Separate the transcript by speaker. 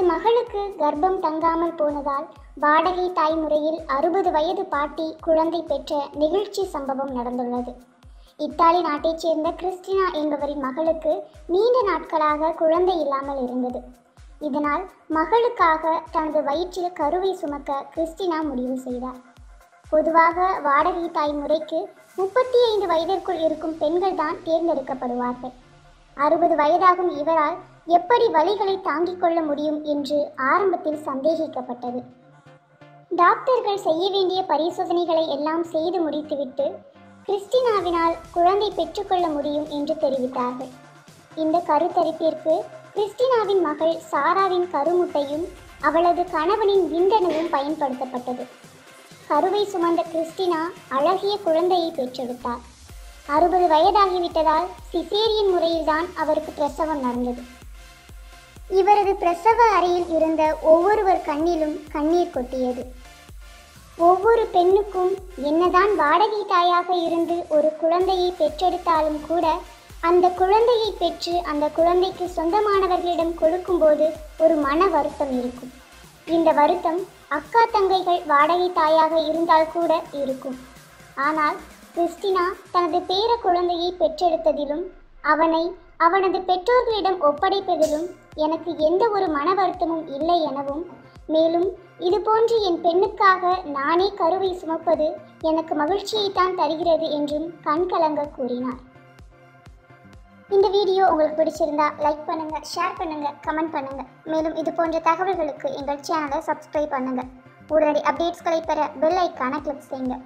Speaker 1: தனது மகளுக்கு கர்ப்பம் தங்காமல் போனதால் வாடகை தாய் முறையில் அறுபது வயது பாட்டி குழந்தை பெற்ற நிகழ்ச்சி சம்பவம் நடந்துள்ளது. இத்தாலி நாட்டைச் சேர்ந்த கிறிஸ்டினா என்பவரின் மகளுக்கு நீண்ட நாட்களாக குழந்தை இல்லாமல் இருந்தது. இதனால் மகளுக்காக தனது வயிற்றில் கருவை சுமக்க கிறிஸ்டினா முடிவு செய்தார். பொதுவாக வாடகை தாய் முறைக்கு முப்பத்தி ஐந்து வயதிற்குள் இருக்கும் பெண்கள் தான் தேர்ந்தெடுக்கப்படுவார்கள். அறுபது வயதாகும் இவரால் எப்படி வலிகளை தாங்கிக் கொள்ள முடியும் என்று ஆரம்பத்தில் சந்தேகிக்கப்பட்டது. டாக்டர்கள் செய்ய வேண்டிய பரிசோதனைகளை எல்லாம் செய்து முடித்துவிட்டு கிறிஸ்டினாவினால் குழந்தை பெற்றுக்கொள்ள முடியும் என்று தெரிவித்தார்கள். இந்த கருத்தரிப்பிற்கு கிறிஸ்டினாவின் மகள் சாராவின் கருமுட்டையும் அவளது கணவனின் விந்தணுவும் பயன்படுத்தப்பட்டது. கருவை சுமந்த கிறிஸ்டினா அழகிய குழந்தையை பெற்றெடுத்தார். அறுபது வயதாகிவிட்டதால் சிசேரியன் முறையில்தான் அவருக்கு பிரசவம் நடந்தது. இவரது பிரசவ அறையில் இருந்த ஒவ்வொருவர் கண்ணிலும் கண்ணீர் கொட்டியது. ஒவ்வொரு பெண்ணுக்கும் என்னதான் வாடகை தாயாக இருந்து ஒரு குழந்தையை பெற்றெடுத்தாலும் கூட அந்த குழந்தையை பெற்று அந்த குழந்தைக்கு சொந்தமானவர்களிடம் கொடுக்கும்போது ஒரு மன வருத்தம் இருக்கும். இந்த வருத்தம் அக்கா தங்கைகள் வாடகை தாயாக இருந்தால் கூட இருக்கும். ஆனால் கிறிஸ்டினா தனது பேர குழந்தையை பெற்றெடுத்ததிலும் அவனை அவனது பெற்றோர்களிடம் ஒப்படைப்பதிலும் எனக்கு எந்த ஒரு மன வருத்தமும் இல்லை எனவும் மேலும் இதுபோன்று என் பெண்ணுக்காக நானே கருவை சுமப்பது எனக்கு மகிழ்ச்சியைத்தான் தருகிறது என்றும் கண்கலங்க கூறினார். இந்த வீடியோ உங்களுக்கு பிடிச்சிருந்தா லைக் பண்ணுங்க ஷேர் பண்ணுங்க கமெண்ட் பண்ணுங்க. மேலும் இது போன்ற தகவல்களுக்கு எங்கள் சேனலை சப்ஸ்கிரைப் பண்ணுங்க. உடனடி அப்டேட்ஸ்களை பெற பெல் ஐக்கான கிளிக் செய்யுங்க.